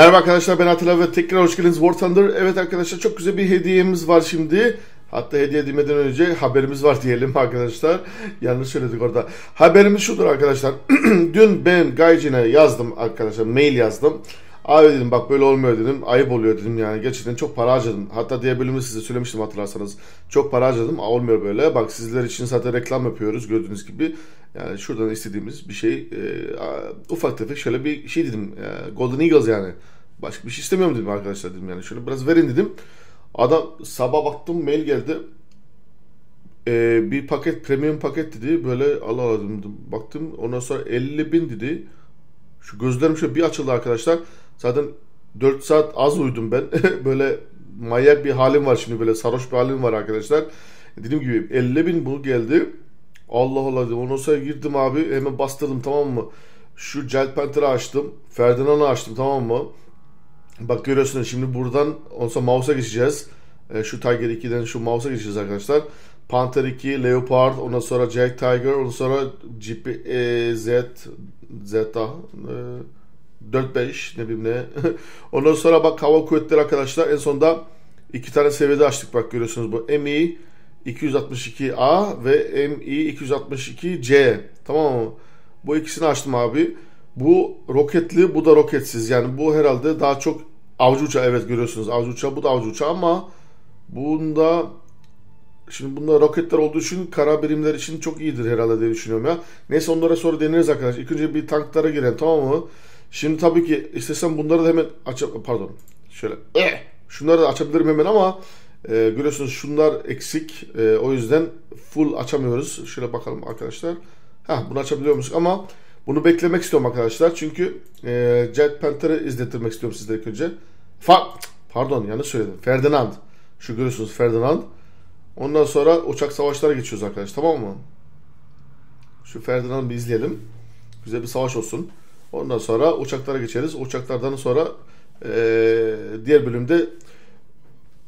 Merhaba arkadaşlar ben Atilla ve tekrar hoş geldiniz War Thunder. Evet arkadaşlar çok güzel bir hediyemiz var şimdi. Hatta hediye edilmeden önce haberimiz var diyelim arkadaşlar. Yanlış söyledik orada. Haberimiz şudur arkadaşlar. Dün ben Gaijin'e yazdım arkadaşlar. Mail yazdım. Abi dedim bak böyle olmuyor dedim. Ayıp oluyor dedim yani. Gerçekten çok para harcadım. Hatta diğer bölümü size söylemiştim hatırlarsanız. Çok para harcadım. Aa, olmuyor böyle. Bak sizler için zaten reklam yapıyoruz gördüğünüz gibi. Yani şuradan istediğimiz bir şey. E, ufak tefek şöyle bir şey dedim. E, Golden Eagles yani. Başka bir şey istemiyorum dedim arkadaşlar dedim yani. Şöyle biraz verin dedim. Adam sabah baktım mail geldi. E, bir paket premium paket dedi. Böyle Allah Allah dedim. Baktım ondan sonra 50 bin dedi. Şu gözlerim şöyle bir açıldı arkadaşlar. Zaten 4 saat az uyudum ben. böyle manyak bir halim var şimdi böyle sarhoş bir halim var arkadaşlar. Dediğim gibi 50 bin bu geldi. Allah Allah dedim. Ondan sonra girdim abi hemen bastırdım tamam mı? Şu Gel Panther'ı açtım. Ferdinand'ı açtım tamam mı? Bak görüyorsunuz şimdi buradan sonra mouse'a geçeceğiz. E, şu Tiger 2'den şu mouse'a geçeceğiz arkadaşlar. Panther 2, Leopard, ondan sonra Jack Tiger, ondan sonra GP, e, Z, Zeta, e, 4-5 ne bileyim ne. ondan sonra bak hava kuvvetleri arkadaşlar en sonunda iki tane seviyede açtık bak görüyorsunuz bu MI 262A ve MI 262C tamam mı? Bu ikisini açtım abi. Bu roketli bu da roketsiz yani bu herhalde daha çok avcı uçağı evet görüyorsunuz avcı uçağı bu da avcı uçağı ama bunda Şimdi bunlar roketler olduğu için kara birimler için çok iyidir herhalde diye düşünüyorum ya. Neyse onlara sonra deneriz arkadaşlar. İlk önce bir tanklara girelim tamam mı? Şimdi tabii ki istesem bunları da hemen aç pardon. Şöyle eh, şunları da açabilirim hemen ama e, görüyorsunuz şunlar eksik. E, o yüzden full açamıyoruz. Şöyle bakalım arkadaşlar. Ha bunu açabiliyor musun? Ama bunu beklemek istiyorum arkadaşlar. Çünkü e, Jet Panther'ı izlettirmek istiyorum sizlere ilk önce. Fa pardon yanlış söyledim. Ferdinand. Şu görüyorsunuz Ferdinand. Ondan sonra uçak savaşlara geçiyoruz arkadaşlar tamam mı? Şu Ferdinand'ı izleyelim. Güzel bir savaş olsun. Ondan sonra uçaklara geçeriz. Uçaklardan sonra e, diğer bölümde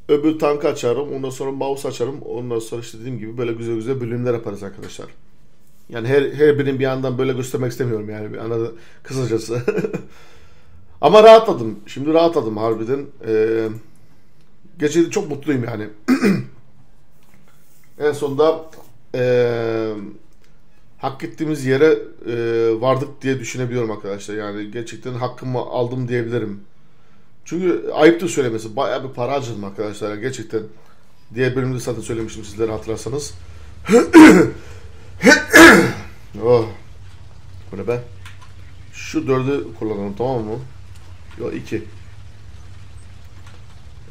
öbür tankı açarım. Ondan sonra mouse açarım. Ondan sonra işte dediğim gibi böyle güzel güzel bölümler yaparız arkadaşlar. Yani her, her birinin bir yandan böyle göstermek istemiyorum yani. Bir anladı kısacası. Ama rahatladım. Şimdi rahatladım harbiden. Ee, gece çok mutluyum yani. en sonunda e, hak ettiğimiz yere e, vardık diye düşünebiliyorum arkadaşlar. Yani gerçekten hakkımı aldım diyebilirim. Çünkü ayıptır söylemesi. Bayağı bir para harcadım arkadaşlar. Gerçekten diğer bölümde zaten söylemiştim sizlere hatırlarsanız. oh. Bu ne be? Şu dördü kullanalım tamam mı? Yok iki.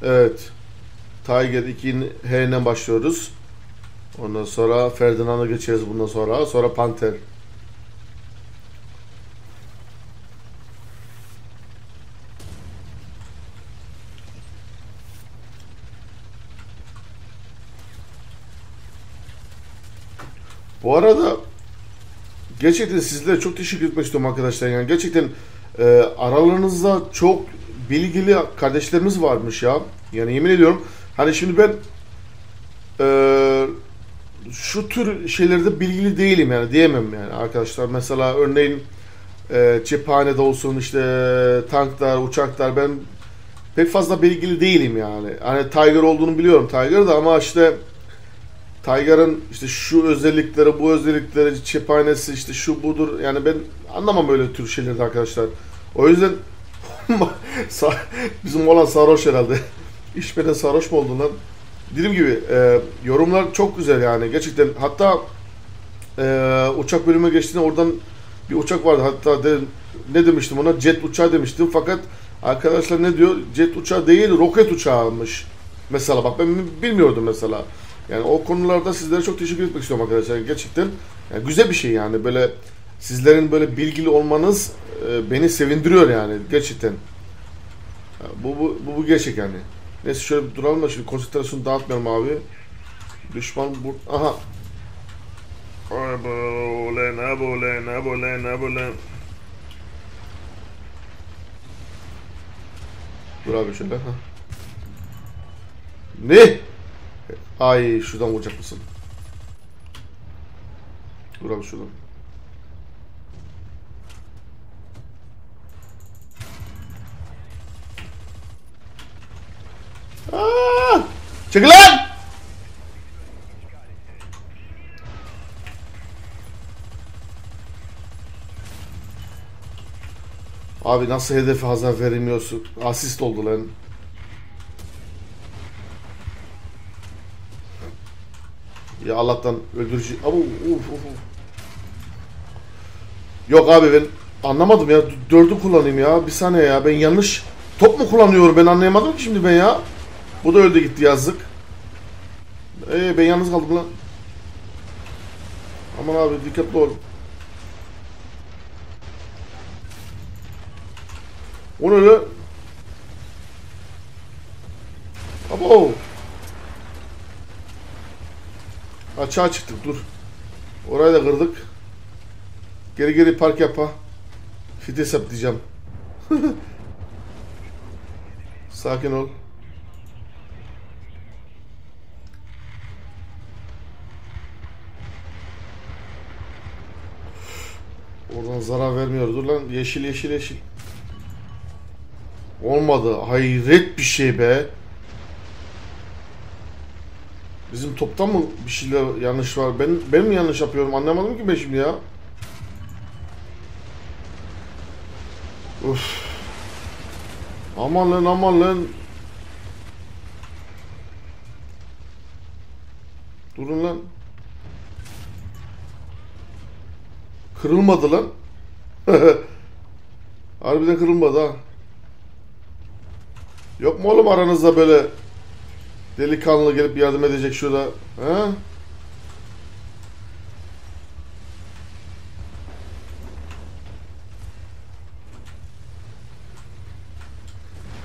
Evet. Tiger 2'nin H'den başlıyoruz. Ondan sonra Ferdinand'a geçeceğiz bundan sonra. Sonra Panther. Bu arada gerçekten sizlere çok teşekkür etmek istiyorum arkadaşlar. Yani gerçekten e, aralarınızda çok bilgili kardeşlerimiz varmış ya. Yani yemin ediyorum. Hani şimdi ben e, şu tür şeylerde bilgili değilim yani diyemem yani arkadaşlar. Mesela örneğin e, cephanede olsun işte tanklar, uçaklar ben pek fazla bilgili değilim yani. Hani Tiger olduğunu biliyorum Tiger da ama işte Tiger'ın işte şu özellikleri, bu özellikleri, cephanesi işte şu budur. Yani ben anlamam böyle tür şeyleri arkadaşlar. O yüzden bizim olan sarhoş herhalde. İşmeden sarhoş mu oldu lan? Dediğim gibi e, yorumlar çok güzel yani gerçekten. Hatta e, uçak bölümüne geçtiğinde oradan bir uçak vardı. Hatta de, ne demiştim ona? Jet uçağı demiştim. Fakat arkadaşlar ne diyor? Jet uçağı değil, roket uçağıymış. Mesela bak ben bilmiyordum mesela. Yani o konularda sizlere çok teşekkür etmek istiyorum arkadaşlar. Gerçekten yani güzel bir şey yani böyle sizlerin böyle bilgili olmanız e, beni sevindiriyor yani gerçekten. Bu bu bu, bu gerçek yani. Neyse şöyle bir duralım da şimdi konsantrasyonu dağıtmayalım abi. Düşman bu aha. Ne böyle ne böyle ne böyle ne böyle. Dur abi şöyle. Ha. Ne? Ay şuradan vuracak mısın? Dur abi şuradan. Aa! Lan! Abi nasıl hedefe hazır veremiyorsun? Asist oldu lan. Ya Allah'tan öldürücü. Ama uf, uf. Yok abi ben anlamadım ya. Dördü kullanayım ya. Bir saniye ya. Ben yanlış top mu kullanıyorum? Ben anlayamadım ki şimdi ben ya. Bu da öldü gitti yazık. Ee, ben yalnız kaldım lan. Aman abi dikkatli ol. O ne lan? Abo. Açığa çıktık dur. Orayı da kırdık. Geri geri park yapa. Fite hesaplayacağım. Sakin ol. Oradan zarar vermiyor. Dur lan yeşil yeşil yeşil. Olmadı. Hayret bir şey be. Bizim topta mı bir şeyler yanlış var? Ben ben mi yanlış yapıyorum? Anlamadım ki ben şimdi ya. Uf. Aman lan aman lan. Durun lan. Kırılmadı lan. Harbiden kırılmadı ha. Yok mu oğlum aranızda böyle delikanlı gelip yardım edecek şurada? He?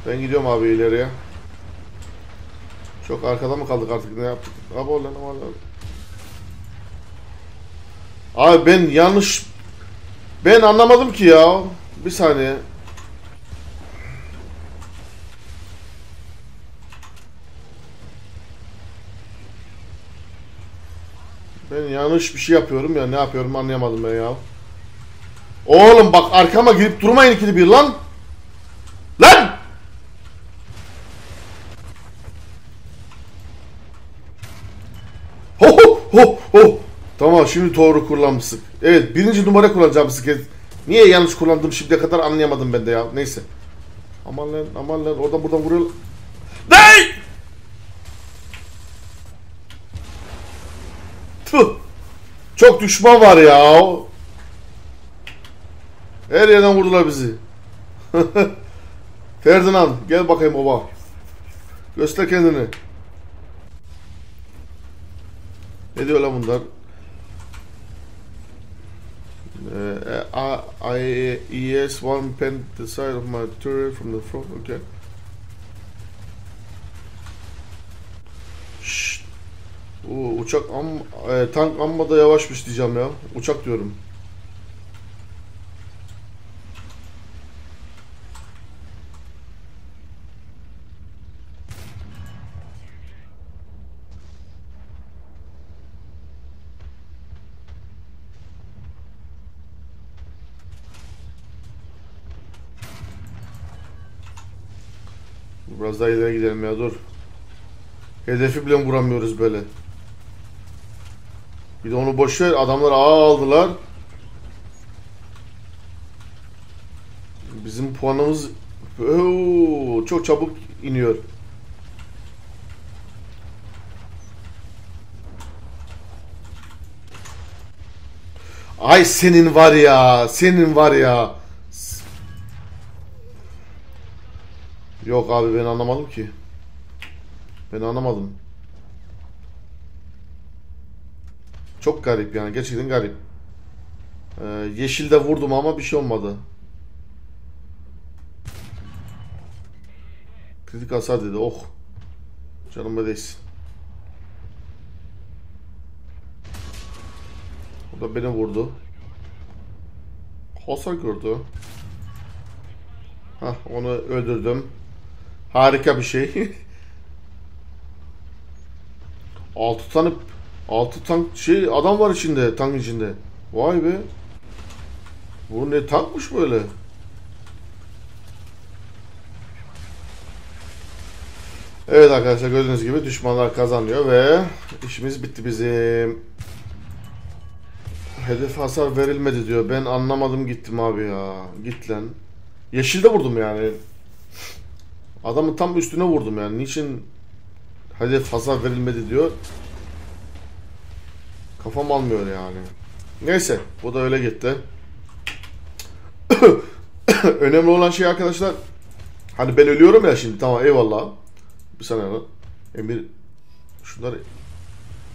Ben gidiyorum abi ileriye. Çok arkada mı kaldık artık ne yaptık? Abi oğlum. Abi ben yanlış ben anlamadım ki ya. Bir saniye. Ben yanlış bir şey yapıyorum ya. Ne yapıyorum anlayamadım ben ya. Oğlum bak arkama girip durmayın ikili bir lan. Lan! Ho ho ho ho. Tamam şimdi doğru kullanmışsın. Evet birinci numara kullanacağım bisiklet. Niye yanlış kullandım şimdiye kadar anlayamadım ben de ya. Neyse. Aman lan aman lan oradan buradan vuruyor. Ney? Tüh. Çok düşman var ya. Her yerden vurdular bizi. Ferdinand gel bakayım baba. Göster kendini. Ne diyor lan bunlar? Uh, I, I ES one pen the side of my turret from the front. Okay. Uçak am e, tank amma da yavaşmış diyeceğim ya. Uçak diyorum. Biraz daha ileri gidelim ya dur. Hedefi bile vuramıyoruz böyle. Bir de onu boş ver. Adamlar ağa aldılar. Bizim puanımız Oo, çok çabuk iniyor. Ay senin var ya, senin var ya. Yok abi ben anlamadım ki. Ben anlamadım. Çok garip yani gerçekten garip. Ee, yeşilde vurdum ama bir şey olmadı. Kritik hasar dedi. Oh. Canıma değsin. O da beni vurdu. Hasar gördü. Hah onu öldürdüm. Harika bir şey. 6 tane 6 tank şey adam var içinde, tank içinde. Vay be. Bu ne tankmış böyle? Evet arkadaşlar gördüğünüz gibi düşmanlar kazanıyor ve işimiz bitti bizim. Hedef hasar verilmedi diyor. Ben anlamadım gittim abi ya. Git lan. Yeşilde vurdum yani. Adamın tam üstüne vurdum yani. Niçin hedef hasar verilmedi diyor. Kafam almıyor yani. Neyse bu da öyle gitti. Önemli olan şey arkadaşlar hani ben ölüyorum ya şimdi tamam eyvallah. Bir saniye lan. Emir şunları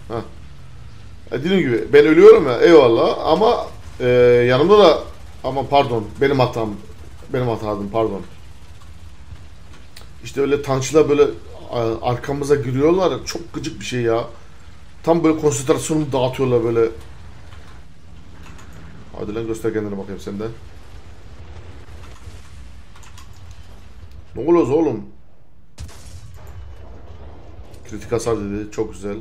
ha. Dediğim gibi ben ölüyorum ya eyvallah ama e, yanımda da ama pardon benim hatam benim hatadım pardon. İşte öyle tançlar böyle arkamıza giriyorlar çok gıcık bir şey ya. Tam böyle konsantrasyonumu dağıtıyorlar böyle. Hadi lan göster kendine bakayım sen de. Ne oluyoruz oğlum? Kritik hasar dedi. Çok güzel.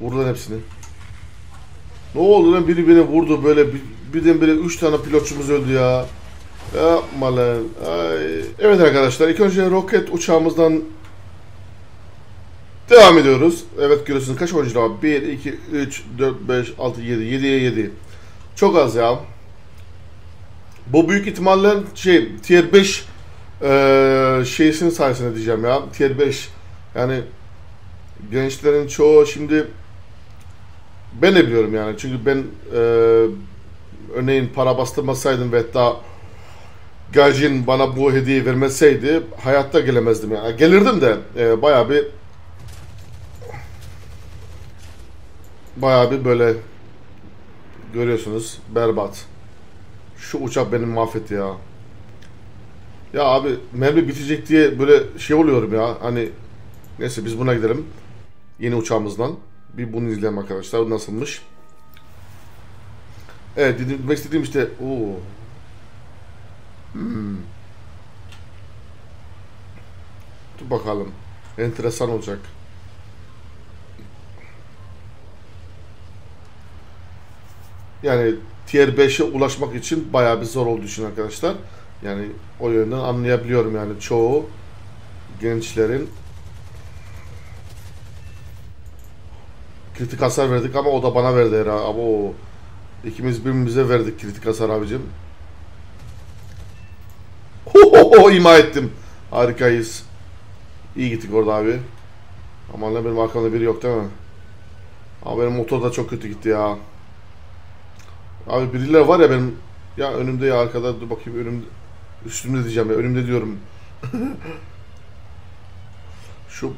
Vur lan hepsini. Ne oldu lan biri beni vurdu böyle bir, birdenbire 3 tane pilotçumuz öldü ya. Yapma lan. Ay. Evet arkadaşlar ilk önce roket uçağımızdan devam ediyoruz. Evet görüyorsunuz kaç oyuncu var? 1, 2, 3, 4, 5, 6, 7. 7'ye 7. Çok az ya. Bu büyük ihtimalle şey tier 5 eee şeysinin sayesinde diyeceğim ya. Tier 5 yani gençlerin çoğu şimdi ben de biliyorum yani çünkü ben eee örneğin para bastırmasaydım ve hatta Gajin bana bu hediyeyi vermeseydi hayatta gelemezdim yani. Gelirdim de eee bayağı bir bayağı bir böyle görüyorsunuz berbat. Şu uçak beni mahvetti ya. Ya abi mermi bitecek diye böyle şey oluyorum ya. Hani neyse biz buna gidelim. Yeni uçağımızdan. Bir bunu izleyelim arkadaşlar. Bu nasılmış? Evet dedim, istediğim işte o. Hmm. Dur bakalım. Enteresan olacak. Yani tier 5'e ulaşmak için bayağı bir zor olduğu için arkadaşlar. Yani o yönden anlayabiliyorum yani çoğu gençlerin kritik hasar verdik ama o da bana verdi herhalde. Ama o ikimiz birbirimize verdik kritik hasar abicim. Ho ima ettim. Harikayız. İyi gittik orada abi. Aman benim arkamda biri yok değil mi? Ama benim motor da çok kötü gitti ya. Abi birileri var ya benim ya önümde ya arkada dur bakayım önümde üstümde diyeceğim ya önümde diyorum. Şu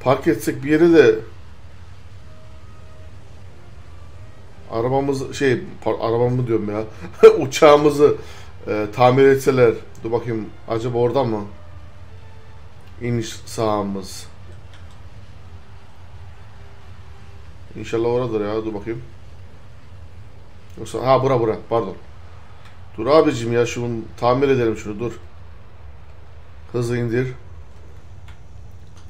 park etsek bir yere de arabamız şey arabamı diyorum ya uçağımızı e, tamir etseler dur bakayım acaba orada mı? İniş sahamız İnşallah oradır ya dur bakayım Yoksa ha bura bura pardon. Dur abicim ya şunu tamir edelim şunu dur. Hızlı indir.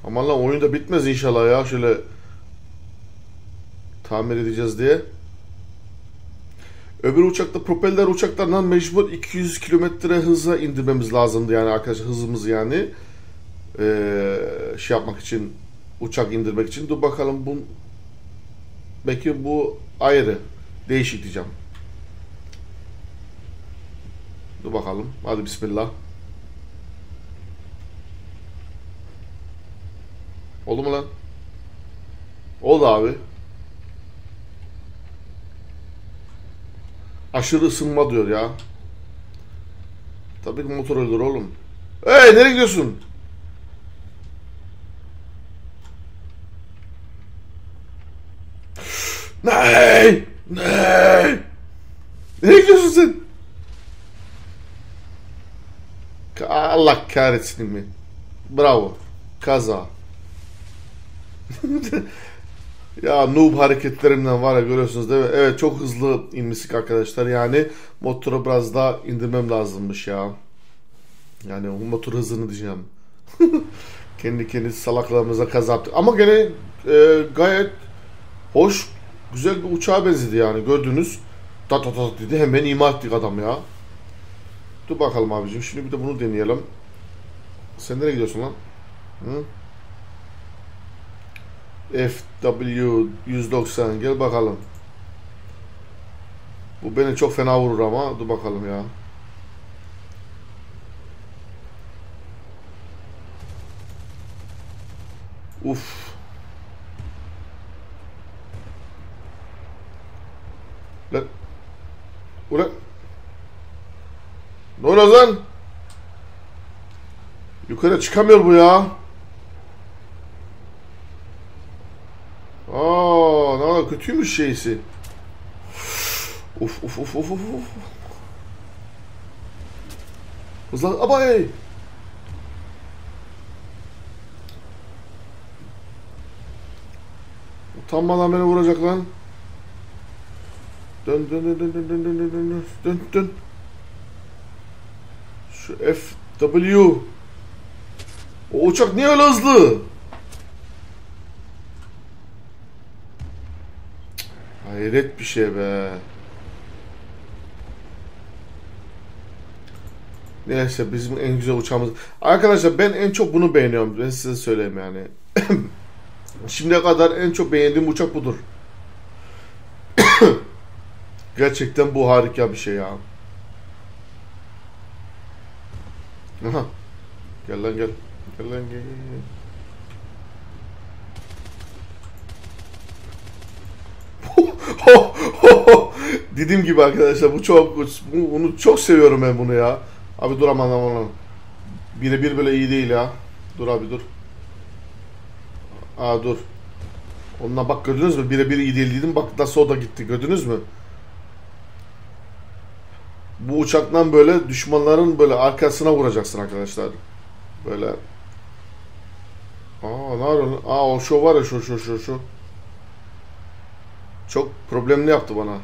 Aman lan oyun da bitmez inşallah ya şöyle tamir edeceğiz diye. Öbür uçakta propeller uçaklarından mecbur 200 kilometre hıza indirmemiz lazımdı yani arkadaşlar hızımızı yani ee, şey yapmak için uçak indirmek için. Dur bakalım bu belki bu ayrı. Değişik diyeceğim. Dur bakalım. Hadi bismillah. Oldu mu lan? Oldu abi. Aşırı ısınma diyor ya. Tabii ki motor ölür oğlum. Hey nereye gidiyorsun? Ney? Ney? Nereye gidiyorsun sen? Allah kahretsin mi? Bravo. Kaza. ya noob hareketlerimden var ya görüyorsunuz değil mi? Evet çok hızlı inmiştik arkadaşlar. Yani motoru biraz daha indirmem lazımmış ya. Yani motor hızını diyeceğim. kendi kendi salaklığımıza kaza yaptık. Ama gene e, gayet hoş güzel bir uçağa benzedi yani gördünüz. Ta ta ta dedi hemen ima ettik adam ya. Dur bakalım abicim. Şimdi bir de bunu deneyelim. Sen nereye gidiyorsun lan? Hı? FW 190 gel bakalım. Bu beni çok fena vurur ama dur bakalım ya. Uf. Lan. Ulan. Ne oluyor lan? Yukarı çıkamıyor bu ya. Aa, ne kadar kötüymüş şeysi. Uf uf uf uf uf uf. Hızlan abay. Utanmadan beni vuracak lan. Dön dön dön dön dön dön dön dön dön dön. Şu FW. O uçak niye öyle hızlı? Hayret bir şey be. Neyse bizim en güzel uçağımız. Arkadaşlar ben en çok bunu beğeniyorum. Ben size söyleyeyim yani. Şimdiye kadar en çok beğendiğim uçak budur. Gerçekten bu harika bir şey ya. Aha. Gel lan gel. Gel lan gel. Dediğim gibi arkadaşlar bu çok bu- bunu çok seviyorum ben bunu ya. Abi dur aman aman. Birebir böyle iyi değil ya. Dur abi dur. Aa dur. Onunla bak gördünüz mü? Birebir iyi değil dedim. Bak nasıl o da gitti. Gördünüz mü? Bu uçaktan böyle düşmanların böyle arkasına vuracaksın arkadaşlar. Böyle. Aa ne yapıyorsun? Aa o şu var ya şu şu şu şu. Çok problemli yaptı bana.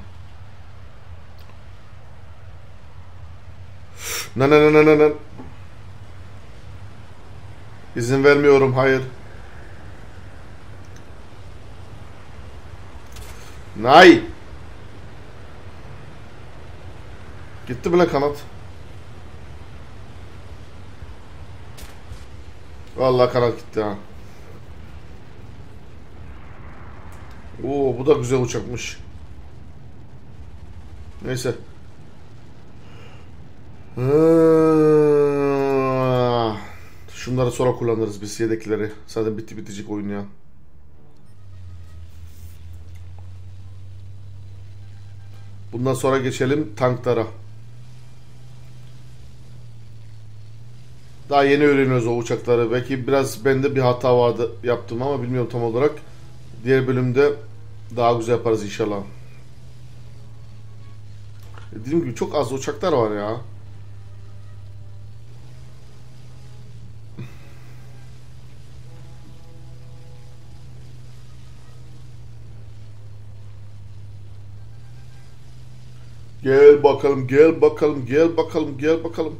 Ne ne ne ne ne. İzin vermiyorum hayır. Nay. Gitti bile kanat. Vallahi kanat gitti ha. Oo bu da güzel uçakmış. Neyse. Ah. Şunları sonra kullanırız biz yedekleri. Zaten bitti bitecek oyun ya. Bundan sonra geçelim tanklara. Daha yeni öğreniyoruz o uçakları. Belki biraz bende bir hata vardı yaptım ama bilmiyorum tam olarak. Diğer bölümde daha güzel yaparız inşallah. Dediğim gibi çok az uçaklar var ya. Gel bakalım, gel bakalım, gel bakalım, gel bakalım.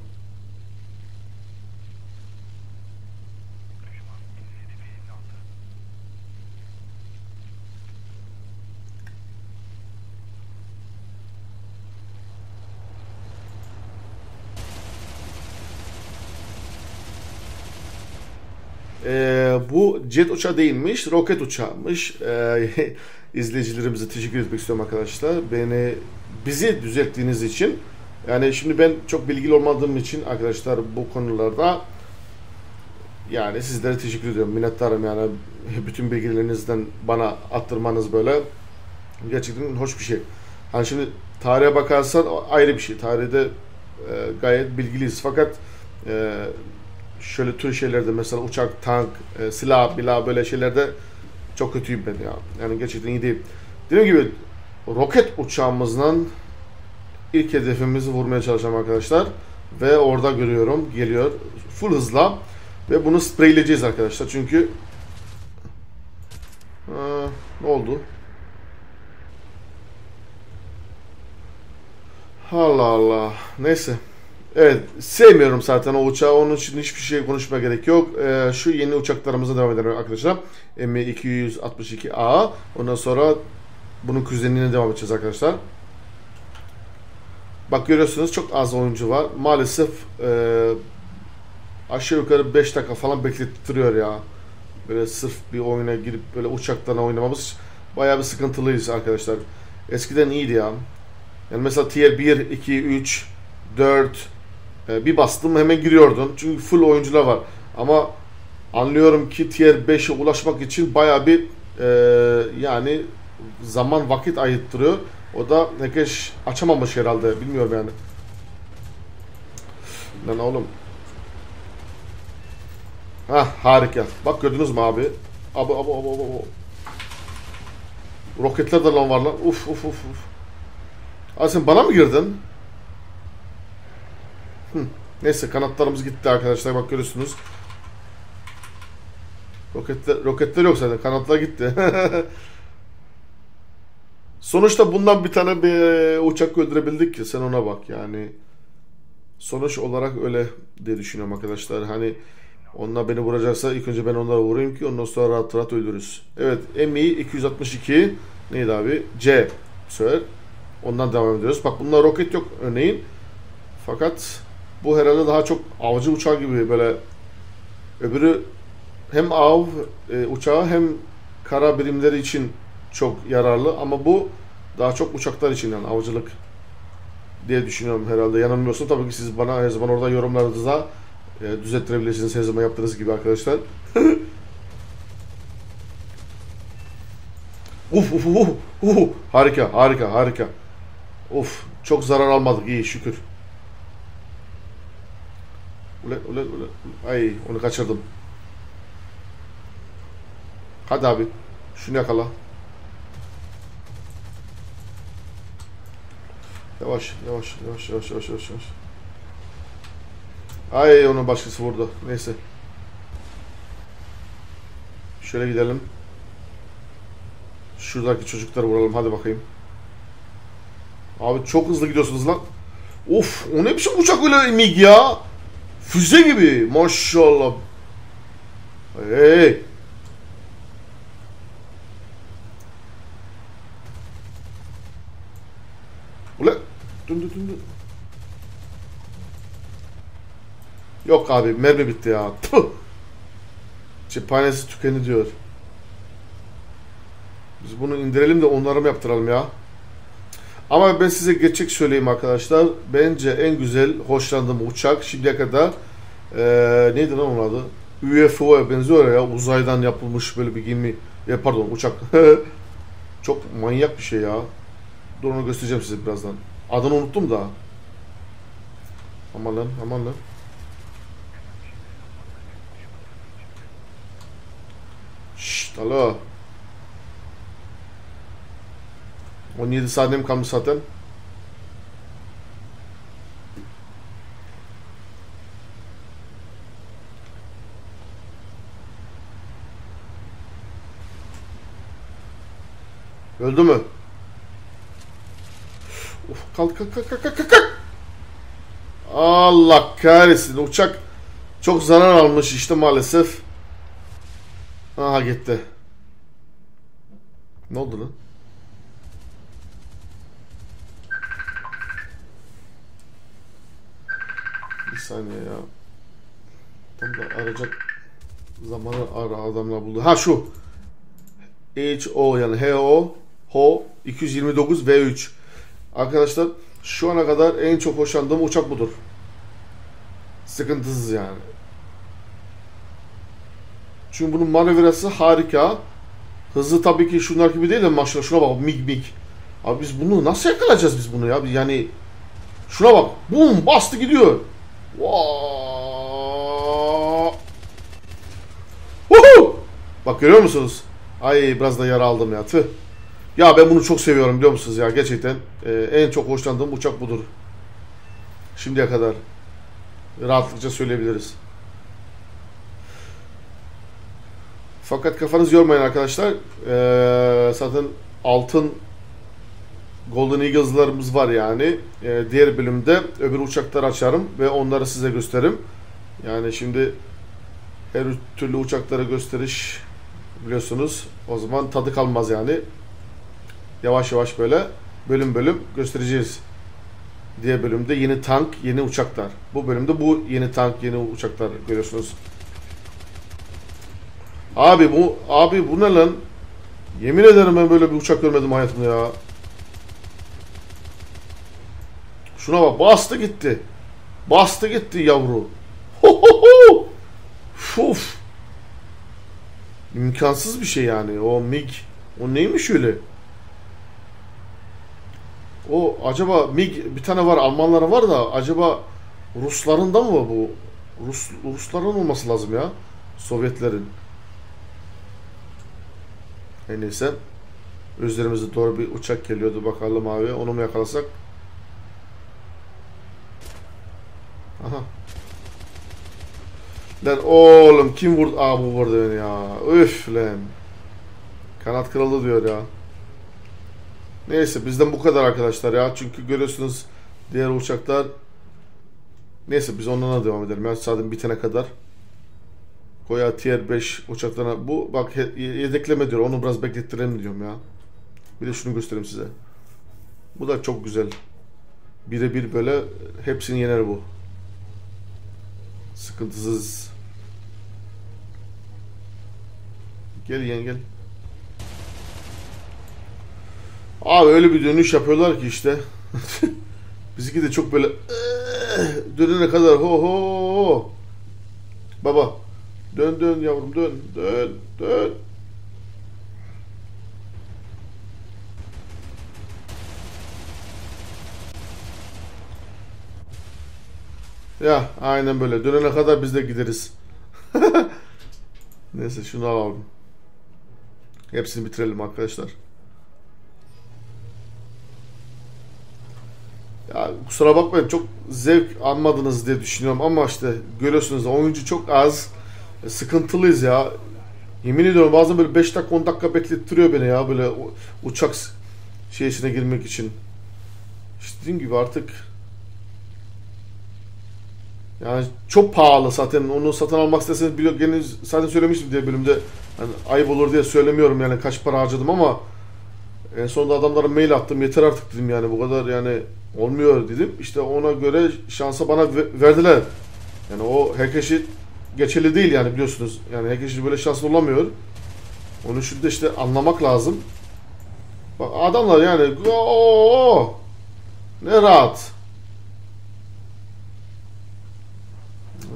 Ee, bu jet uçağı değilmiş, roket uçağıymış. Ee, izleyicilerimize teşekkür etmek istiyorum arkadaşlar. Beni bizi düzelttiğiniz için. Yani şimdi ben çok bilgili olmadığım için arkadaşlar bu konularda yani sizlere teşekkür ediyorum. Minnettarım yani bütün bilgilerinizden bana attırmanız böyle gerçekten hoş bir şey. Hani şimdi tarihe bakarsan ayrı bir şey. Tarihte e, gayet bilgiliyiz. Fakat e, şöyle tür şeylerde mesela uçak, tank, e, silah, bila böyle şeylerde çok kötüyüm ben ya. Yani gerçekten iyi değil. Dediğim gibi roket uçağımızdan ilk hedefimizi vurmaya çalışacağım arkadaşlar. Ve orada görüyorum geliyor full hızla ve bunu spreyleyeceğiz arkadaşlar çünkü Aa, ne oldu? Allah Allah. Neyse. Evet. Sevmiyorum zaten o uçağı. Onun için hiçbir şey konuşmaya gerek yok. Ee, şu yeni uçaklarımıza devam edelim arkadaşlar. M262A. Ondan sonra bunun kuzenine devam edeceğiz arkadaşlar. Bak görüyorsunuz çok az oyuncu var. Maalesef e, aşağı yukarı 5 dakika falan beklettiriyor ya. Böyle sırf bir oyuna girip böyle uçaktan oynamamız bayağı bir sıkıntılıyız arkadaşlar. Eskiden iyiydi ya. Yani mesela tier 1, 2, 3, 4 e, bir bastım hemen giriyordun. Çünkü full oyuncular var. Ama anlıyorum ki tier 5'e ulaşmak için bayağı bir e, yani zaman vakit ayıttırıyor. O da herkes açamamış herhalde. Bilmiyorum yani. Lan oğlum. Ha harika. Bak gördünüz mü abi? Abi abi abi abi. abi. Roketler de lan var lan. Uf uf uf uf. Abi sen bana mı girdin? Neyse kanatlarımız gitti arkadaşlar. Bak görüyorsunuz. Roketler, roketler yok zaten. Kanatlar gitti. Sonuçta bundan bir tane bir uçak öldürebildik ki sen ona bak yani. Sonuç olarak öyle diye düşünüyorum arkadaşlar. Hani onlar beni vuracaksa ilk önce ben onlara vurayım ki ondan sonra rahat rahat öldürürüz. Evet MI 262 neydi abi? C söyle. Ondan devam ediyoruz. Bak bunda roket yok örneğin. Fakat bu herhalde daha çok avcı uçağı gibi böyle öbürü hem av e, uçağı hem kara birimleri için çok yararlı ama bu daha çok uçaklar için yani avcılık diye düşünüyorum herhalde. Yanılmıyorsun tabii ki siz bana her zaman orada yorumlarınızda e, düzelttirebilirsiniz her zaman yaptığınız gibi arkadaşlar. uf uf uf uf harika harika harika. Uf çok zarar almadık iyi şükür. Ulan ulan ulan ay onu kaçırdım. Hadi abi şunu yakala. Yavaş, yavaş, yavaş, yavaş, yavaş, yavaş, yavaş. Ay onun başkası vurdu. Neyse. Şöyle gidelim. Şuradaki çocukları vuralım. Hadi bakayım. Abi çok hızlı gidiyorsunuz lan. Of, o ne biçim uçak öyle MiG ya? Füze gibi. Maşallah. Hey. Ula dün dün dün. Yok abi mermi bitti ya. Tuh. Cephanesi tükeni diyor. Biz bunu indirelim de onarım yaptıralım ya. Ama ben size gerçek söyleyeyim arkadaşlar. Bence en güzel hoşlandığım uçak şimdiye kadar ee, neydi lan onun adı? UFO'ya benziyor ya. Uzaydan yapılmış böyle bir gemi. Ya pardon uçak. Çok manyak bir şey ya. Dur onu göstereceğim size birazdan. Adını unuttum da. Aman lan aman lan. Şşt alo. 17 saniyem kalmış zaten. Öldü mü? Of, kalk kalk kalk kalk kalk kalk. Allah kahretsin uçak çok zarar almış işte maalesef. Aha gitti. Ne oldu lan? Saniye ya. Tam da arayacak zamanı ara adamla buldu. Ha şu. HO yani HO HO 229 V3. Arkadaşlar şu ana kadar en çok hoşlandığım uçak budur. Sıkıntısız yani. Çünkü bunun manevrası harika. Hızı tabii ki şunlar gibi değil de maşallah şuna bak mig mig. Abi biz bunu nasıl yakalayacağız biz bunu ya? Yani şuna bak. Bum bastı gidiyor. Uhu! Bak görüyor musunuz? Ay biraz da yara aldım ya. Tüh. Ya ben bunu çok seviyorum biliyor musunuz ya gerçekten. Ee, en çok hoşlandığım uçak budur. Şimdiye kadar. Rahatlıkça söyleyebiliriz. Fakat kafanızı yormayın arkadaşlar. Ee, zaten altın Golden Eagles'larımız var yani. Ee, diğer bölümde öbür uçakları açarım ve onları size gösteririm. Yani şimdi her türlü uçakları gösteriş biliyorsunuz. O zaman tadı kalmaz yani. Yavaş yavaş böyle bölüm bölüm göstereceğiz. Diğer bölümde yeni tank, yeni uçaklar. Bu bölümde bu yeni tank, yeni uçaklar görüyorsunuz. Abi bu abi bu ne lan? Yemin ederim ben böyle bir uçak görmedim hayatımda ya. Şuna bak bastı gitti. Bastı gitti yavru. Ho ho ho. Uf. İmkansız bir şey yani o MiG. O neymiş öyle? O acaba MiG bir tane var Almanlara var da acaba Rusların da mı bu? Rus Rusların olması lazım ya. Sovyetlerin. Her neyse. Üzerimize doğru bir uçak geliyordu bakalım abi. Onu mu yakalasak? Aha. Lan oğlum kim vurdu? Aa bu vurdu beni ya. Üf lan. Kanat kırıldı diyor ya. Neyse bizden bu kadar arkadaşlar ya. Çünkü görüyorsunuz diğer uçaklar Neyse biz ondan devam edelim. Ya zaten bitene kadar. Koya tier 5 uçaklarına bu bak yedekleme diyor. Onu biraz beklettirelim diyorum ya. Bir de şunu göstereyim size. Bu da çok güzel. Birebir böyle hepsini yener bu. Sıkıntısız. Gel yeğen gel. Abi öyle bir dönüş yapıyorlar ki işte. Bizimki de çok böyle dönene kadar ho ho ho. Baba dön dön yavrum dön dön dön. Ya aynen böyle dönene kadar biz de gideriz. Neyse şunu alalım. Hepsini bitirelim arkadaşlar. Ya kusura bakmayın çok zevk almadınız diye düşünüyorum ama işte görüyorsunuz oyuncu çok az. E, Sıkıntılıyız ya. Yemin ediyorum bazen böyle 5 dakika 10 dakika beklettiriyor beni ya böyle uçak şeysine girmek için. İşte dediğim gibi artık yani çok pahalı zaten onu satın almak isteseniz biliyor gene zaten söylemiştim diye bölümde hani ayıp olur diye söylemiyorum yani kaç para harcadım ama en sonunda adamlara mail attım yeter artık dedim yani bu kadar yani olmuyor dedim. İşte ona göre şansa bana ve- verdiler. Yani o herkesi geçerli değil yani biliyorsunuz. Yani herkes böyle şanslı olamıyor. Onu şimdi de işte anlamak lazım. Bak adamlar yani oo, ne rahat.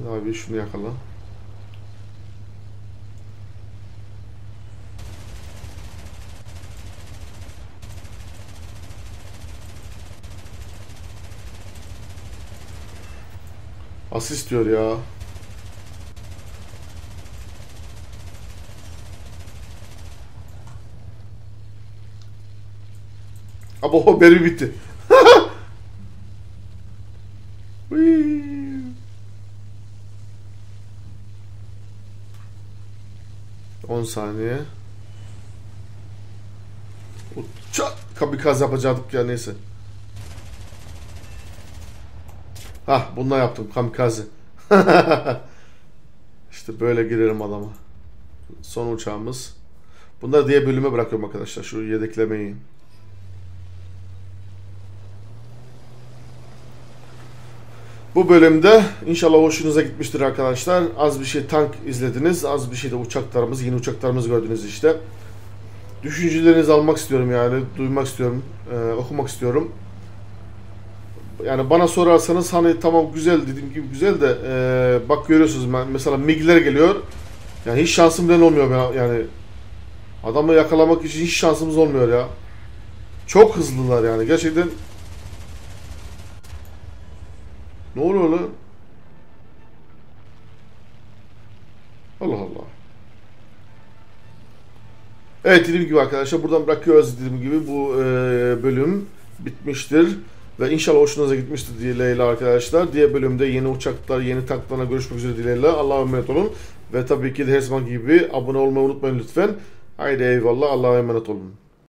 Abi şunu yakala. Asist diyor ya. Ama o bitti. 10 saniye. Uçak kamikaze yapacaktık ya neyse. Hah bununla yaptım kamikaze. işte böyle girelim adama. Son uçağımız. Bunları diye bölüme bırakıyorum arkadaşlar. Şu yedeklemeyi. Bu bölümde inşallah hoşunuza gitmiştir arkadaşlar. Az bir şey tank izlediniz. Az bir şey de uçaklarımız, yeni uçaklarımız gördünüz işte. Düşüncelerinizi almak istiyorum yani. Duymak istiyorum. e, okumak istiyorum. Yani bana sorarsanız hani tamam güzel dediğim gibi güzel de e, bak görüyorsunuz mesela MIG'ler geliyor. Yani hiç şansım bile olmuyor ya- yani. Adamı yakalamak için hiç şansımız olmuyor ya. Çok hızlılar yani gerçekten. Ne oluyor lan? Allah Allah. Evet dediğim gibi arkadaşlar buradan bırakıyoruz dediğim gibi bu e, bölüm bitmiştir. Ve inşallah hoşunuza gitmiştir dileğiyle arkadaşlar. Diğer bölümde yeni uçaklar, yeni tanklarla görüşmek üzere dileğiyle. Allah'a emanet olun. Ve tabii ki de her zaman gibi abone olmayı unutmayın lütfen. Haydi eyvallah. Allah'a emanet olun.